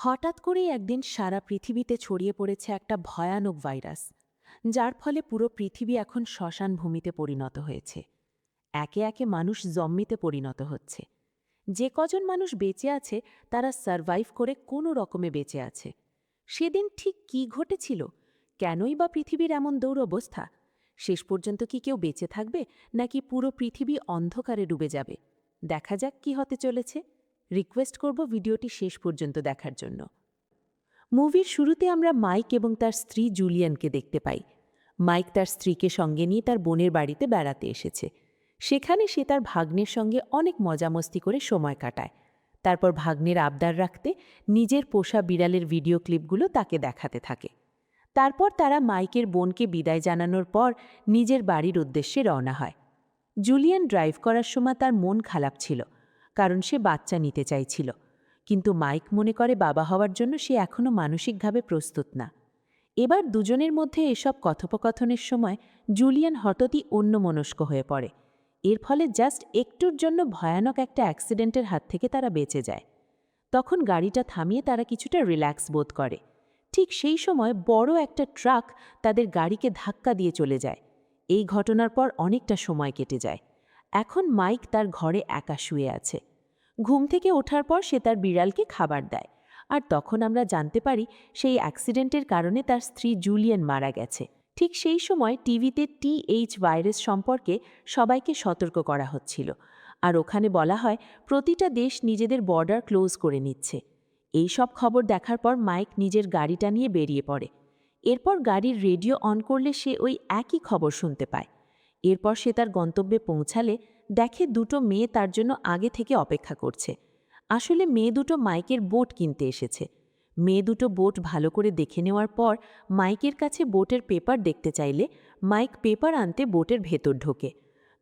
হঠাৎ করেই একদিন সারা পৃথিবীতে ছড়িয়ে পড়েছে একটা ভয়ানক ভাইরাস, যার ফলে পুরো পৃথিবী এখন শ্মশান ভূমিতে পরিণত হয়েছে। একে একে মানুষ জম্মিতে পরিণত হচ্ছে। যে কজন মানুষ বেঁচে আছে, তারা সারভাইভ করে কোনো রকমে বেঁচে আছে। সেদিন ঠিক কি ঘটেছিল? কেনই বা পৃথিবীর এমন দৌড় অবস্থা শেষ পর্যন্ত কি কেউ বেঁচে থাকবে, নাকি পুরো পৃথিবী অন্ধকারে ডুবে যাবে? দেখা যাক কি হতে চলেছে। রিকোয়েস্ট করব ভিডিওটি শেষ পর্যন্ত দেখার জন্য। মুভির শুরুতে আমরা মাইক এবং তার স্ত্রী জুলিয়ানকে দেখতে পাই। মাইক তার স্ত্রীকে সঙ্গে নিয়ে তার বোনের বাড়িতে বেড়াতে এসেছে। সেখানে সে তার ভাগ্নের সঙ্গে অনেক মজামস্তি করে সময় কাটায়। তারপর ভাগ্নের আবদার রাখতে নিজের পোষা বিড়ালের ভিডিও ক্লিপগুলো তাকে দেখাতে থাকে। তারপর তারা মাইকের বোনকে বিদায় জানানোর পর নিজের বাড়ির উদ্দেশ্যে রওনা হয়। জুলিয়ান ড্রাইভ করার সময় তার মন খারাপ ছিল। কারণ সে বাচ্চা নিতে চাইছিল। কিন্তু মাইক মনে করে বাবা হওয়ার জন্য সে এখনও মানসিকভাবে প্রস্তুত না। এবার দুজনের মধ্যে এসব কথোপকথনের সময় জুলিয়ান হঠাৎই অন্যমনস্ক হয়ে পড়ে। এর ফলে জাস্ট একটুর জন্য ভয়ানক একটা অ্যাক্সিডেন্টের হাত থেকে তারা বেঁচে যায়। তখন গাড়িটা থামিয়ে তারা কিছুটা রিল্যাক্স বোধ করে। ঠিক সেই সময় বড় একটা ট্রাক তাদের গাড়িকে ধাক্কা দিয়ে চলে যায়। এই ঘটনার পর অনেকটা সময় কেটে যায়। এখন মাইক তার ঘরে একা শুয়ে আছে। ঘুম থেকে ওঠার পর সে তার বিড়ালকে খাবার দেয়। আর তখন আমরা জানতে পারি সেই অ্যাক্সিডেন্টের কারণে তার স্ত্রী জুলিয়ান মারা গেছে। ঠিক সেই সময় টিভিতে টিএইচ ভাইরাস সম্পর্কে সবাইকে সতর্ক করা হচ্ছিল। আর ওখানে বলা হয়, প্রতিটা দেশ নিজেদের বর্ডার ক্লোজ করে নিচ্ছে। এই সব খবর দেখার পর মাইক নিজের গাড়িটা নিয়ে বেরিয়ে পড়ে। এরপর গাড়ির রেডিও অন করলে সে ওই একই খবর শুনতে পায়। এরপর সে তার গন্তব্যে পৌঁছালে দেখে দুটো মেয়ে তার জন্য আগে থেকে অপেক্ষা করছে। আসলে মেয়ে দুটো মাইকের বোট কিনতে এসেছে। মেয়ে দুটো বোট ভালো করে দেখে নেওয়ার পর মাইকের কাছে বোটের পেপার দেখতে চাইলে মাইক পেপার আনতে বোটের ভেতর ঢোকে।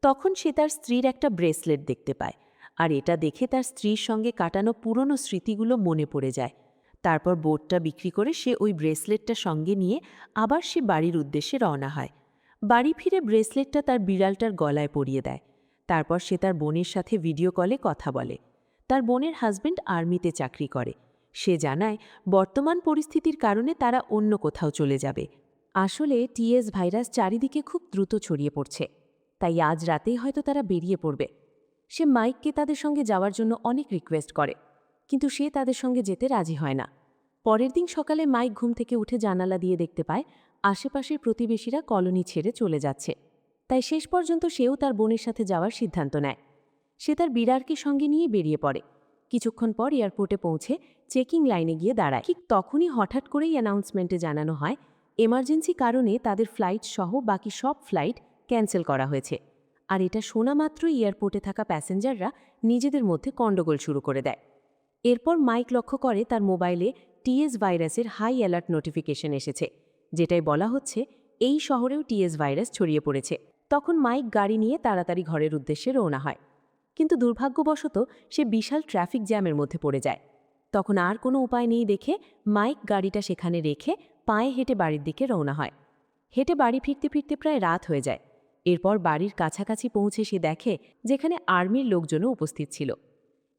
তখন সে তার স্ত্রীর একটা ব্রেসলেট দেখতে পায় আর এটা দেখে তার স্ত্রীর সঙ্গে কাটানো পুরনো স্মৃতিগুলো মনে পড়ে যায়। তারপর বোটটা বিক্রি করে সে ওই ব্রেসলেটটা সঙ্গে নিয়ে আবার সে বাড়ির উদ্দেশ্যে রওনা হয়। বাড়ি ফিরে ব্রেসলেটটা তার বিড়ালটার গলায় পরিয়ে দেয়। তারপর সে তার বোনের সাথে ভিডিও কলে কথা বলে। তার বোনের হাজবেন্ড আর্মিতে চাকরি করে। সে জানায়, বর্তমান পরিস্থিতির কারণে তারা অন্য কোথাও চলে যাবে। আসলে টিএস ভাইরাস চারিদিকে খুব দ্রুত ছড়িয়ে পড়ছে। তাই আজ রাতেই হয়তো তারা বেরিয়ে পড়বে। সে মাইককে তাদের সঙ্গে যাওয়ার জন্য অনেক রিকোয়েস্ট করে। কিন্তু সে তাদের সঙ্গে যেতে রাজি হয় না। পরের দিন সকালে মাইক ঘুম থেকে উঠে জানালা দিয়ে দেখতে পায় আশেপাশের প্রতিবেশীরা কলোনি ছেড়ে চলে যাচ্ছে। তাই শেষ পর্যন্ত সেও তার বোনের সাথে যাওয়ার সিদ্ধান্ত নেয়। সে তার বিড়ারকে সঙ্গে নিয়ে বেরিয়ে পড়ে। কিছুক্ষণ পর এয়ারপোর্টে পৌঁছে চেকিং লাইনে গিয়ে দাঁড়ায়। ঠিক তখনই হঠাৎ করেই অ্যানাউন্সমেন্টে জানানো হয়, এমার্জেন্সি কারণে তাদের ফ্লাইট সহ বাকি সব ফ্লাইট ক্যান্সেল করা হয়েছে। আর এটা শোনা মাত্রই এয়ারপোর্টে থাকা প্যাসেঞ্জাররা নিজেদের মধ্যে গণ্ডগোল শুরু করে দেয়। এরপর মাইক লক্ষ্য করে তার মোবাইলে টিএস ভাইরাসের হাই অ্যালার্ট নোটিফিকেশন এসেছে। যেটাই বলা হচ্ছে, এই শহরেও টিএস ভাইরাস ছড়িয়ে পড়েছে। তখন মাইক গাড়ি নিয়ে তাড়াতাড়ি ঘরের উদ্দেশ্যে রওনা হয়। কিন্তু দুর্ভাগ্যবশত, সে বিশাল ট্রাফিক জ্যামের মধ্যে পড়ে যায়। তখন আর কোনো উপায় নেই দেখে মাইক গাড়িটা সেখানে রেখে পায়ে হেঁটে বাড়ির দিকে রওনা হয়। হেঁটে বাড়ি ফিরতে ফিরতে প্রায় রাত হয়ে যায়। এরপর বাড়ির কাছাকাছি পৌঁছে সে দেখে যেখানে আর্মির লোকজনও উপস্থিত ছিল।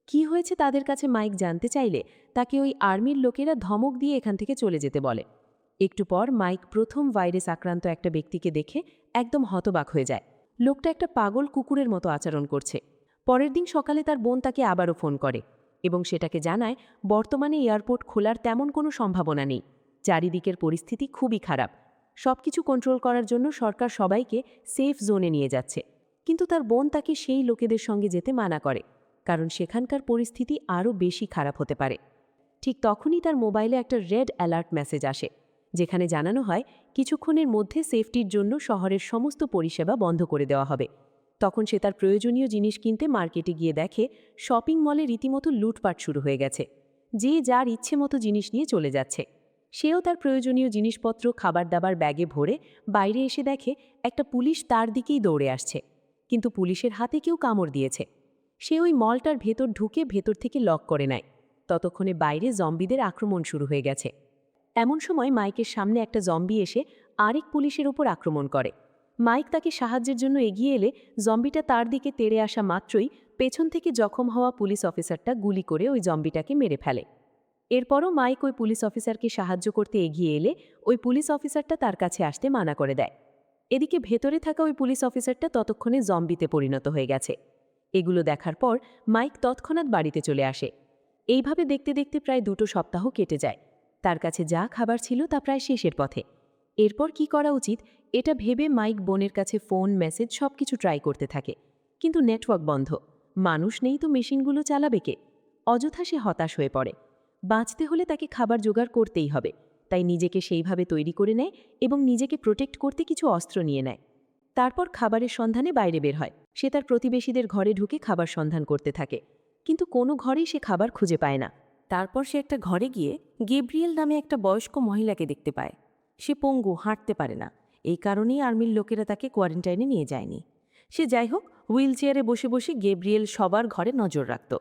কি হয়েছে তাদের কাছে মাইক জানতে চাইলে তাকে ওই আর্মির লোকেরা ধমক দিয়ে এখান থেকে চলে যেতে বলে। একটু পর মাইক প্রথম ভাইরাস আক্রান্ত একটা ব্যক্তিকে দেখে একদম হতবাক হয়ে যায়। লোকটা একটা পাগল কুকুরের মতো আচরণ করছে। পরের দিন সকালে তার বোন তাকে আবারও ফোন করে এবং সেটাকে জানায়, বর্তমানে এয়ারপোর্ট খোলার তেমন কোনো সম্ভাবনা নেই। চারিদিকের পরিস্থিতি খুবই খারাপ। সবকিছু কন্ট্রোল করার জন্য সরকার সবাইকে সেফ জোনে নিয়ে যাচ্ছে। কিন্তু তার বোন তাকে সেই লোকেদের সঙ্গে যেতে মানা করে, কারণ সেখানকার পরিস্থিতি আরও বেশি খারাপ হতে পারে। ঠিক তখনই তার মোবাইলে একটা রেড অ্যালার্ট মেসেজ আসে। যেখানে জানানো হয়, কিছুক্ষণের মধ্যে সেফটির জন্য শহরের সমস্ত পরিষেবা বন্ধ করে দেওয়া হবে। তখন সে তার প্রয়োজনীয় জিনিস কিনতে মার্কেটে গিয়ে দেখে শপিং মলে রীতিমতো লুটপাট শুরু হয়ে গেছে। যে যার ইচ্ছে মতো জিনিস নিয়ে চলে যাচ্ছে। সেও তার প্রয়োজনীয় জিনিসপত্র খাবার দাবার ব্যাগে ভরে বাইরে এসে দেখে, একটা পুলিশ তার দিকেই দৌড়ে আসছে। কিন্তু পুলিশের হাতে কেউ কামড় দিয়েছে। সে ওই মলটার ভেতর ঢুকে ভেতর থেকে লক করে নেয়। ততক্ষণে বাইরে জম্বিদের আক্রমণ শুরু হয়ে গেছে। এমন সময় মাইকের সামনে একটা জম্বি এসে আরেক পুলিশের ওপর আক্রমণ করে। মাইক তাকে সাহায্যের জন্য এগিয়ে এলে জম্বিটা তার দিকে তেড়ে আসা মাত্রই পেছন থেকে জখম হওয়া পুলিশ অফিসারটা গুলি করে ওই জম্বিটাকে মেরে ফেলে। এরপরও মাইক ওই পুলিশ অফিসারকে সাহায্য করতে এগিয়ে এলে ওই পুলিশ অফিসারটা তার কাছে আসতে মানা করে দেয়। এদিকে ভেতরে থাকা ওই পুলিশ অফিসারটা ততক্ষণে জম্বিতে পরিণত হয়ে গেছে। এগুলো দেখার পর মাইক তৎক্ষণাৎ বাড়িতে চলে আসে। এইভাবে দেখতে দেখতে প্রায় দুটো সপ্তাহ কেটে যায়। তার কাছে যা খাবার ছিল তা প্রায় শেষের পথে। এরপর কি করা উচিত, এটা ভেবে মাইক বোনের কাছে ফোন, মেসেজ সব কিছু ট্রাই করতে থাকে। কিন্তু নেটওয়ার্ক বন্ধ। মানুষ নেই তো মেশিনগুলো চালাবে কে? অযথা সে হতাশ হয়ে পড়ে। বাঁচতে হলে তাকে খাবার জোগাড় করতেই হবে। তাই নিজেকে সেইভাবে তৈরি করে নেয় এবং নিজেকে প্রোটেক্ট করতে কিছু অস্ত্র নিয়ে নেয়। তারপর খাবারের সন্ধানে বাইরে বের হয়। সে তার প্রতিবেশীদের ঘরে ঢুকে খাবার সন্ধান করতে থাকে। কিন্তু কোনো ঘরেই সে খাবার খুঁজে পায় না। তারপর সে একটা ঘরে গিয়ে গেব্রিয়েল নামে একটা বয়স্ক মহিলাকে দেখতে পায়। সে পঙ্গু, হাঁটতে পারে না। এই কারণেই আর্মির লোকেরা তাকে কোয়ারেন্টাইনে নিয়ে যায়নি। সে যাই হোক হুইল চেয়ারে বসে বসে গেব্রিয়েল সবার ঘরে নজর রাখত।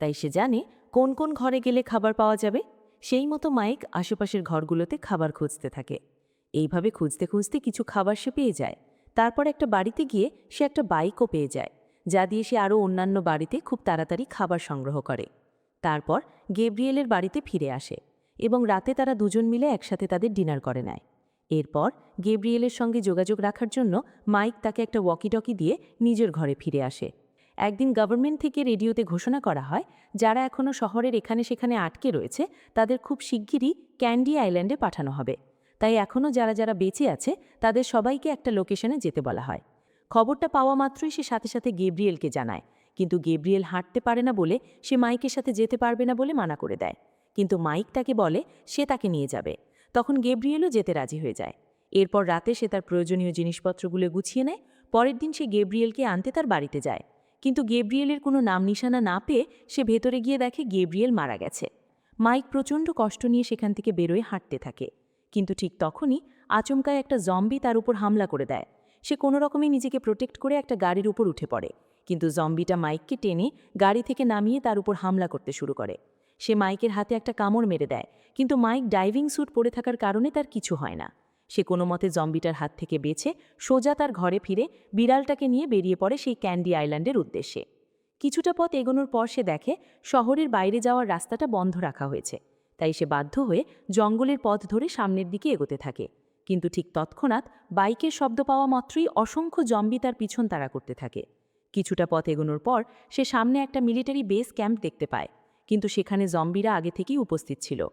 তাই সে জানে কোন কোন ঘরে গেলে খাবার পাওয়া যাবে। সেই মতো মাইক আশেপাশের ঘরগুলোতে খাবার খুঁজতে থাকে। এইভাবে খুঁজতে খুঁজতে কিছু খাবার সে পেয়ে যায়। তারপর একটা বাড়িতে গিয়ে সে একটা বাইকও পেয়ে যায়, যা দিয়ে সে আরও অন্যান্য বাড়িতে খুব তাড়াতাড়ি খাবার সংগ্রহ করে। তারপর গেব্রিয়েলের বাড়িতে ফিরে আসে এবং রাতে তারা দুজন মিলে একসাথে তাদের ডিনার করে নেয়। এরপর গেব্রিয়েলের সঙ্গে যোগাযোগ রাখার জন্য মাইক তাকে একটা ওয়াকিটকি দিয়ে নিজের ঘরে ফিরে আসে। একদিন গভর্নমেন্ট থেকে রেডিওতে ঘোষণা করা হয়, যারা এখনও শহরের এখানে সেখানে আটকে রয়েছে, তাদের খুব শিগগিরই ক্যান্ডি আইল্যান্ডে পাঠানো হবে। তাই এখনও যারা যারা বেঁচে আছে, তাদের সবাইকে একটা লোকেশনে যেতে বলা হয়। খবরটা পাওয়া মাত্রই সে সাথে সাথে গেব্রিয়েলকে জানায় কিন্তু গেব্রিয়েল হাঁটতে পারে না বলে সে মাইকের সাথে যেতে পারবে না বলে মানা করে দেয়। কিন্তু মাইক তাকে বলে, সে তাকে নিয়ে যাবে। তখন গেব্রিয়েলও যেতে রাজি হয়ে যায়। এরপর রাতে সে তার প্রয়োজনীয় জিনিসপত্রগুলো গুছিয়ে নেয়। পরের দিন সে গেব্রিয়েলকে আনতে তার বাড়িতে যায়। কিন্তু গেব্রিয়েলের কোনো নাম নিশানা না পেয়ে সে ভেতরে গিয়ে দেখে গেব্রিয়েল মারা গেছে। মাইক প্রচণ্ড কষ্ট নিয়ে সেখান থেকে বেরোয় হাঁটতে থাকে। কিন্তু ঠিক তখনই আচমকায় একটা জম্বি তার উপর হামলা করে দেয়। সে কোনো রকমে নিজেকে প্রোটেক্ট করে একটা গাড়ির উপর উঠে পড়ে। কিন্তু জম্বিটা মাইককে টেনে গাড়ি থেকে নামিয়ে তার উপর হামলা করতে শুরু করে। সে মাইকের হাতে একটা কামড় মেরে দেয়, কিন্তু মাইক ডাইভিং স্যুট পরে থাকার কারণে তার কিছু হয় না। সে কোনো মতে জম্বিটার হাত থেকে বেছে সোজা তার ঘরে ফিরে বিড়ালটাকে নিয়ে বেরিয়ে পড়ে সেই ক্যান্ডি আইল্যান্ডের উদ্দেশ্যে। কিছুটা পথ এগোনোর পর সে দেখে শহরের বাইরে যাওয়ার রাস্তাটা বন্ধ রাখা হয়েছে, তাই সে বাধ্য হয়ে জঙ্গলের পথ ধরে সামনের দিকে এগোতে থাকে। কিন্তু ঠিক তৎক্ষণাৎ বাইকের শব্দ পাওয়া মাত্রই অসংখ্য জম্বি তার পিছন তাড়া করতে থাকে। কিছুটা পথ এগোনোর পর সে সামনে একটা মিলিটারি বেস ক্যাম্প দেখতে পায়। কিন্তু সেখানে জম্বিরা আগে থেকেই উপস্থিত ছিল।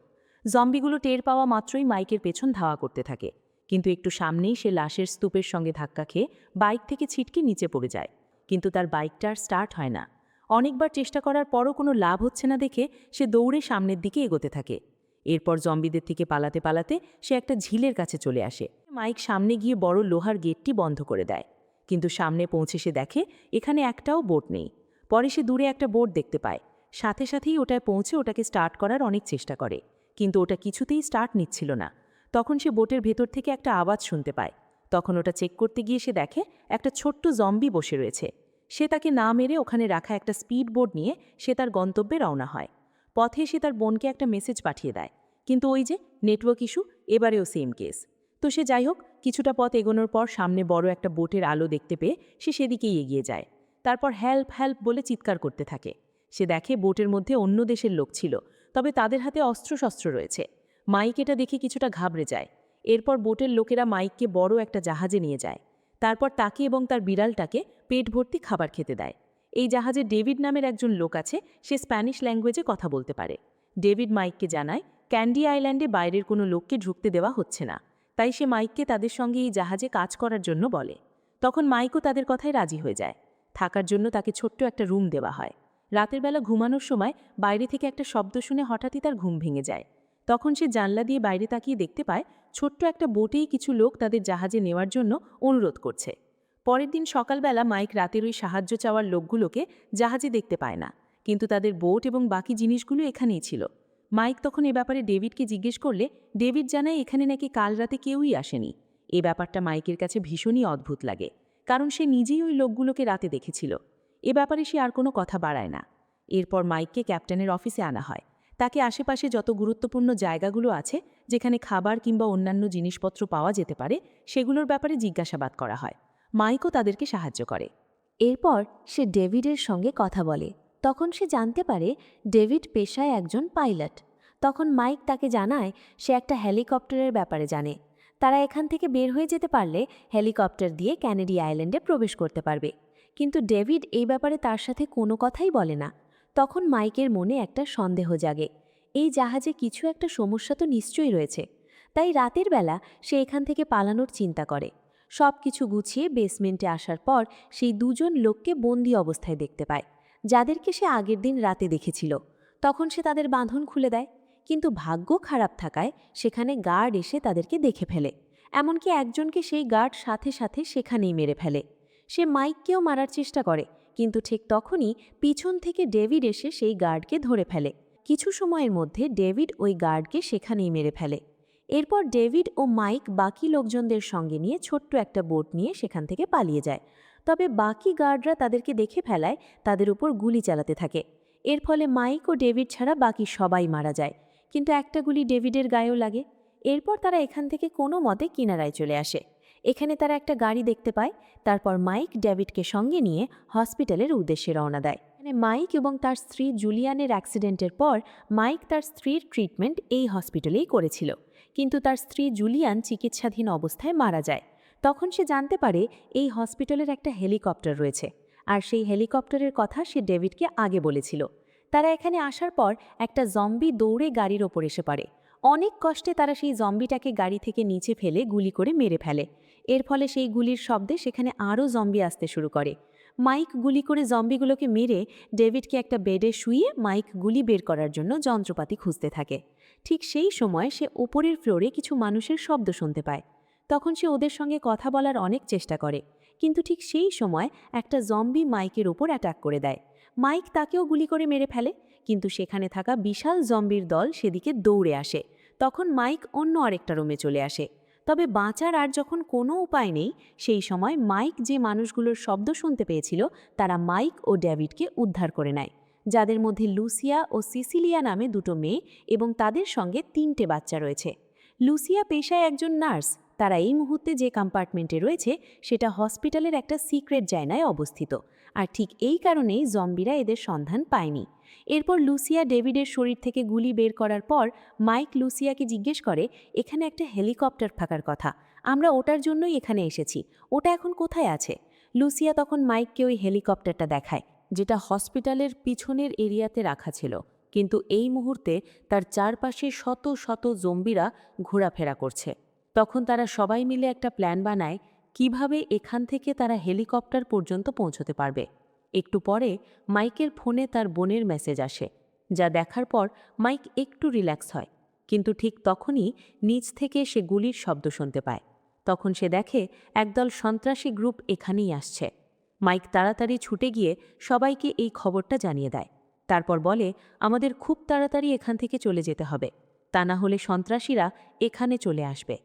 জম্বিগুলো টের পাওয়া মাত্রই মাইকের পেছন ধাওয়া করতে থাকে। কিন্তু একটু সামনেই সে লাশের স্তূপের সঙ্গে ধাক্কা খেয়ে বাইক থেকে ছিটকে নিচে পড়ে যায়। কিন্তু তার বাইকটা আর স্টার্ট হয় না। অনেকবার চেষ্টা করার পরও কোনো লাভ হচ্ছে না দেখে সে দৌড়ে সামনের দিকে এগোতে থাকে। এরপর জম্বিদের থেকে পালাতে পালাতে সে একটা ঝিলের কাছে চলে আসে। মাইক সামনে গিয়ে বড় লোহার গেটটি বন্ধ করে দেয়। কিন্তু সামনে পৌঁছে সে দেখে এখানে একটাও বোট নেই। পরে সে দূরে একটা বোট দেখতে পায়। সাথে সাথেই ওটায় পৌঁছে ওটাকে স্টার্ট করার অনেক চেষ্টা করে, কিন্তু ওটা কিছুতেই স্টার্ট নিচ্ছিল না। তখন সে বোটের ভেতর থেকে একটা আওয়াজ শুনতে পায়। তখন ওটা চেক করতে গিয়ে সে দেখে একটা ছোট্ট জম্বি বসে রয়েছে। সে তাকে না মেরে ওখানে রাখা একটা স্পিড বোর্ড নিয়ে সে তার গন্তব্যে রওনা হয়। পথে সে তার বোনকে একটা মেসেজ পাঠিয়ে দেয়। কিন্তু ওই যে নেটওয়ার্ক ইস্যু এবারেও সেম কেস তো সে যাই হোক, কিছুটা পথ এগোনোর পর সামনে বড় একটা বোটের আলো দেখতে পেয়ে সে সেদিকেই এগিয়ে যায়। তারপর হেল্প হেল্প বলে চিৎকার করতে থাকে। সে দেখে বোটের মধ্যে অন্য দেশের লোক ছিল, তবে তাদের হাতে অস্ত্রশস্ত্র রয়েছে। মাইক এটা দেখে কিছুটা ঘাবড়ে যায়। এরপর বোটের লোকেরা মাইককে বড় একটা জাহাজে নিয়ে যায়। তারপর তাকে এবং তার বিড়ালটাকে পেট ভর্তি খাবার খেতে দেয়। এই জাহাজে ডেভিড নামের একজন লোক আছে, সে স্প্যানিশ ল্যাঙ্গুয়েজে কথা বলতে পারে। ডেভিড মাইককে জানায়, ক্যান্ডি আইল্যান্ডে বাইরের কোনো লোককে ঢুকতে দেওয়া হচ্ছে না। তাই সে মাইককে তাদের সঙ্গে এই জাহাজে কাজ করার জন্য বলে। তখন মাইকও তাদের কথায় রাজি হয়ে যায়। থাকার জন্য তাকে ছোট্ট একটা রুম দেওয়া হয়। রাতের বেলা ঘুমানোর সময় বাইরে থেকে একটা শব্দ শুনে হঠাৎই তার ঘুম ভেঙে যায়। তখন সে জানলা দিয়ে বাইরে তাকিয়ে দেখতে পায়, ছোট্ট একটা বোটেই কিছু লোক তাদের জাহাজে নেওয়ার জন্য অনুরোধ করছে। পরের দিন সকালবেলা মাইক রাতের ওই সাহায্য চাওয়ার লোকগুলোকে জাহাজে দেখতে পায় না। কিন্তু তাদের বোট এবং বাকি জিনিসগুলো এখানেই ছিল। মাইক তখন এ ব্যাপারে ডেভিডকে জিজ্ঞেস করলে, ডেভিড জানায় এখানে নাকি কাল রাতে কেউই আসেনি। এ ব্যাপারটা মাইকের কাছে ভীষণই অদ্ভুত লাগে, কারণ সে নিজেই ওই লোকগুলোকে রাতে দেখেছিল। এ ব্যাপারে সে আর কোনো কথা বাড়ায় না। এরপর মাইককে ক্যাপ্টেনের অফিসে আনা হয়। তাকে আশেপাশে যত গুরুত্বপূর্ণ জায়গাগুলো আছে, যেখানে খাবার কিংবা অন্যান্য জিনিসপত্র পাওয়া যেতে পারে, সেগুলোর ব্যাপারে জিজ্ঞাসাবাদ করা হয়। মাইকও তাদেরকে সাহায্য করে। এরপর সে ডেভিডের সঙ্গে কথা বলে। তখন সে জানতে পারে ডেভিড পেশায় একজন পাইলট। তখন মাইক তাকে জানায় সে একটা হেলিকপ্টারের ব্যাপারে জানে। তারা এখান থেকে বের হয়ে যেতে পারলে হেলিকপ্টার দিয়ে ক্যানেডি আইল্যান্ডে প্রবেশ করতে পারবে। কিন্তু ডেভিড এই ব্যাপারে তার সাথে কোনো কথাই বলে না। তখন মাইকের মনে একটা সন্দেহ জাগে। এই জাহাজে কিছু একটা সমস্যা তো নিশ্চয়ই রয়েছে। তাই রাতের বেলা সে এখান থেকে পালানোর চিন্তা করে। সব কিছু গুছিয়ে বেসমেন্টে আসার পর সেই দুজন লোককে বন্দি অবস্থায় দেখতে পায়। যাদেরকে সে আগের দিন রাতে দেখেছিল। তখন সে তাদের বাঁধন খুলে দেয়। কিন্তু ভাগ্য খারাপ থাকায় সেখানে গার্ড এসে তাদেরকে দেখে ফেলে। এমনকি একজনকে সেই গার্ড সাথে সাথে সেখানেই মেরে ফেলে। সে মাইককেও মারার চেষ্টা করে, কিন্তু ঠিক তখনই পিছন থেকে ডেভিড এসে সেই গার্ডকে ধরে ফেলে। কিছু সময়ের মধ্যে ডেভিড ওই গার্ডকে সেখানেই মেরে ফেলে। এরপর ডেভিড ও মাইক বাকি লোকজনদের সঙ্গে নিয়ে ছোট্ট একটা বোট নিয়ে সেখান থেকে পালিয়ে যায়। তবে বাকি গার্ডরা তাদেরকে দেখে ফেলায়, তাদের উপর গুলি চালাতে থাকে। এর ফলে মাইক ও ডেভিড ছাড়া বাকি সবাই মারা যায়। কিন্তু একটা গুলি ডেভিডের গায়েও লাগে। এরপর তারা এখান থেকে কোনো মতে কিনারায় চলে আসে। এখানে তারা একটা গাড়ি দেখতে পায়, তারপর মাইক ডেভিডকে সঙ্গে নিয়ে হসপিটালের উদ্দেশ্যে রওনা দেয়। মানে মাইক এবং তার স্ত্রী জুলিয়ানের অ্যাক্সিডেন্টের পর মাইক তার স্ত্রীর ট্রিটমেন্ট এই হসপিটালেই করেছিল। কিন্তু তার স্ত্রী জুলিয়ান চিকিৎসাধীন অবস্থায় মারা যায়। তখন সে জানতে পারে এই হসপিটালের একটা হেলিকপ্টার রয়েছে। আর সেই হেলিকপ্টারের কথা সে ডেভিডকে আগে বলেছিল। তারা এখানে আসার পর একটা জম্বি দৌড়ে গাড়ির ওপর এসে পড়ে। অনেক কষ্টে তারা সেই জম্বিটাকে গাড়ি থেকে নিচে ফেলে গুলি করে মেরে ফেলে। এর ফলে সেই গুলির শব্দে সেখানে আরও জম্বি আসতে শুরু করে। মাইক গুলি করে জম্বিগুলোকে মেরে ডেভিডকে একটা বেডে শুয়ে মাইক গুলি বের করার জন্য যন্ত্রপাতি খুঁজতে থাকে। ঠিক সেই সময় সে ওপরের ফ্লোরে কিছু মানুষের শব্দ শুনতে পায়। তখন সে ওদের সঙ্গে কথা বলার অনেক চেষ্টা করে। কিন্তু ঠিক সেই সময় একটা জম্বি মাইকের ওপর অ্যাটাক করে দেয়। মাইক তাকেও গুলি করে মেরে ফেলে, কিন্তু সেখানে থাকা বিশাল জম্বির দল সেদিকে দৌড়ে আসে। তখন মাইক অন্য আরেকটা রুমে চলে আসে। তবে বাঁচার আর যখন কোনো উপায় নেই, সেই সময় মাইক যে মানুষগুলোর শব্দ শুনতে পেয়েছিল, তারা মাইক ও ড্যাভিডকে উদ্ধার করে নেয়। যাদের মধ্যে লুসিয়া ও সিসিলিয়া নামে দুটো মেয়ে এবং তাদের সঙ্গে তিনটে বাচ্চা রয়েছে। লুসিয়া পেশায় একজন নার্স তারা এই মুহূর্তে যে কম্পার্টমেন্টে রয়েছে, সেটা হসপিটালের একটা সিক্রেট জায়গায় অবস্থিত। আর ঠিক এই কারণেই জম্বিরা এদের সন্ধান পায়নি। এরপর লুসিয়া ডেভিডের শরীর থেকে গুলি বের করার পর মাইক লুসিয়াকে জিজ্ঞেস করে, এখানে একটা হেলিকপ্টার থাকার কথা। আমরা ওটার জন্যই এখানে এসেছি। ওটা এখন কোথায় আছে? লুসিয়া তখন মাইককে ওই হেলিকপ্টারটা দেখায়, যেটা হসপিটালের পিছনের এরিয়াতে রাখা ছিল। কিন্তু এই মুহূর্তে তার চারপাশে শত শত জম্বিরা ঘোরাফেরা করছে। তখন তারা সবাই মিলে একটা প্ল্যান বানায় কীভাবে এখান থেকে তারা হেলিকপ্টার পর্যন্ত পৌঁছতে পারবে। একটু পরে মাইকের ফোনে তার বোনের মেসেজ আসে, যা দেখার পর মাইক একটু রিল্যাক্স হয়, কিন্তু ঠিক তখনই নিচ থেকে সে গুলির শব্দ শুনতে পায়। তখন সে দেখে একদল সন্ত্রাসী গ্রুপ এখানেই আসছে। মাইক তাড়াতাড়ি ছুটে গিয়ে সবাইকে এই খবরটা জানিয়ে দেয়। তারপর বলে, আমাদের খুব তাড়াতাড়ি এখান থেকে চলে যেতে হবে। তা না হলে সন্ত্রাসীরা এখানে চলে আসবে।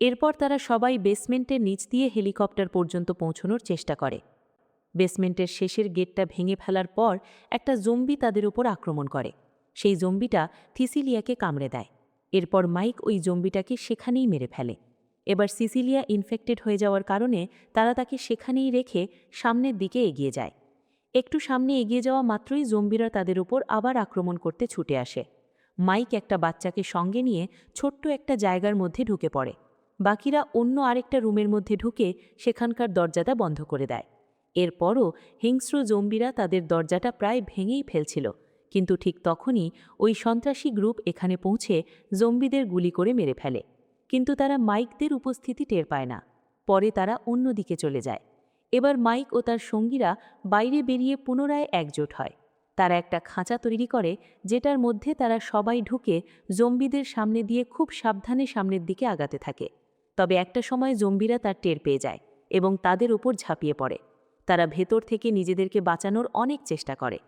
এরপর তারা সবাই বেসমেন্টের নিচ দিয়ে হেলিকপ্টার পর্যন্ত পৌঁছনোর চেষ্টা করে। বেসমেন্টের শেষের গেটটা ভেঙে ফেলার পর একটা জম্বি তাদের উপর আক্রমণ করে। সেই জম্বিটা থিসিলিয়াকে কামড়ে দেয়। এরপর মাইক ওই জম্বিটাকে সেখানেই মেরে ফেলে। এবার সিসিলিয়া ইনফেক্টেড হয়ে যাওয়ার কারণে তারা তাকে সেখানেই রেখে সামনের দিকে এগিয়ে যায়। একটু সামনে এগিয়ে যাওয়া মাত্রই জম্বিরা তাদের উপর আবার আক্রমণ করতে ছুটে আসে। মাইক একটা বাচ্চাকে সঙ্গে নিয়ে ছোট্ট একটা জায়গার মধ্যে ঢুকে পড়ে। বাকিরা অন্য আরেকটা রুমের মধ্যে ঢুকে সেখানকার দরজাটা বন্ধ করে দেয়। এরপরও হিংস্র জম্বিরা তাদের দরজাটা প্রায় ভেঙেই ফেলছিল, কিন্তু ঠিক তখনই ওই সন্ত্রাসী গ্রুপ এখানে পৌঁছে জম্বিদের গুলি করে মেরে ফেলে। কিন্তু তারা মাইকদের উপস্থিতি টের পায় না। পরে তারা অন্যদিকে চলে যায়। এবার মাইক ও তার সঙ্গীরা বাইরে বেরিয়ে পুনরায় একজোট হয়। তারা একটা খাঁচা তৈরি করে, যেটার মধ্যে তারা সবাই ঢুকে জম্বিদের সামনে দিয়ে খুব সাবধানে সামনের দিকে আগাতে থাকে। তবে একটা সময় জম্বিরা তার টের পেয়ে যায় এবং তাদের উপর ঝাঁপিয়ে পড়ে। তারা ভেতর থেকে নিজেদেরকে বাঁচানোর অনেক চেষ্টা করে।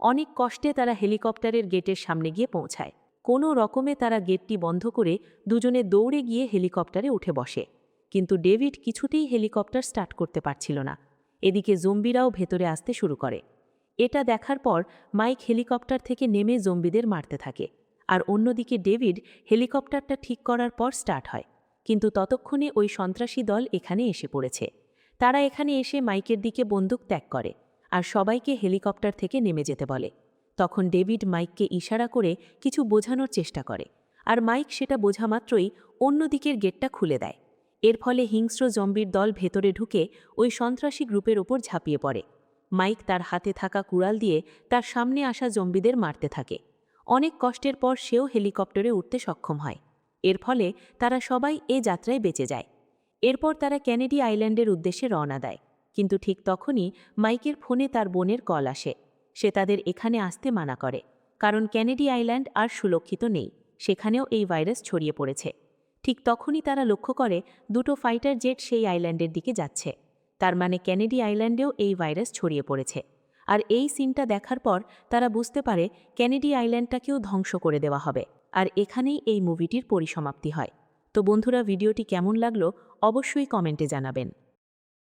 অনেক কষ্টে তারা হেলিকপ্টারের গেটের সামনে গিয়ে পৌঁছায়। কোনো রকমে তারা গেটটি বন্ধ করে দুজনে দৌড়ে গিয়ে হেলিকপ্টারে উঠে বসে। কিন্তু ডেভিড কিছুতেই হেলিকপ্টার স্টার্ট করতে পারছিল না। এদিকে জম্বিরাও ভেতরে আসতে শুরু করে। এটা দেখার পর মাইক হেলিকপ্টার থেকে নেমে জম্বিদের মারতে থাকে। আর অন্যদিকে ডেভিড হেলিকপ্টারটা ঠিক করার পর স্টার্ট হয়। কিন্তু ততক্ষণে ওই সন্ত্রাসী দল এখানে এসে পড়েছে। তারা এখানে এসে মাইকের দিকে বন্দুক ত্যাগ করে আর সবাইকে হেলিকপ্টার থেকে নেমে যেতে বলে। তখন ডেভিড মাইককে ইশারা করে কিছু বোঝানোর চেষ্টা করে আর মাইক সেটা বোঝা মাত্রই অন্য দিকের গেটটা খুলে দেয়। এর ফলে হিংস্র জম্বির দল ভেতরে ঢুকে ওই সন্ত্রাসী গ্রুপের ওপর ঝাঁপিয়ে পড়ে। মাইক তার হাতে থাকা কুড়াল দিয়ে তার সামনে আসা জম্বিদের মারতে থাকে। অনেক কষ্টের পর সেও হেলিকপ্টারে উঠতে সক্ষম হয়। এর ফলে তারা সবাই এ যাত্রায় বেঁচে যায়। এরপর তারা ক্যানেডি আইল্যান্ডের উদ্দেশ্যে রওনা দেয়। কিন্তু ঠিক তখনই মাইকের ফোনে তার বোনের কল আসে। সে তাদের এখানে আসতে মানা করে। কারণ ক্যানেডি আইল্যান্ড আর সুরক্ষিত নেই। সেখানেও এই ভাইরাস ছড়িয়ে পড়েছে। ঠিক তখনই তারা লক্ষ্য করে দুটো ফাইটার জেট সেই আইল্যান্ডের দিকে যাচ্ছে। তার মানে ক্যানেডি আইল্যান্ডেও এই ভাইরাস ছড়িয়ে পড়েছে। আর এই সিনটা দেখার পর তারা বুঝতে পারে ক্যানেডি আইল্যান্ডটাকেও ধ্বংস করে দেওয়া হবে। আর এখানেই এই মুভিটির পরিসমাপ্তি হয়। তো বন্ধুরা ভিডিওটি কেমন লাগল অবশ্যই কমেন্টে জানাবেন।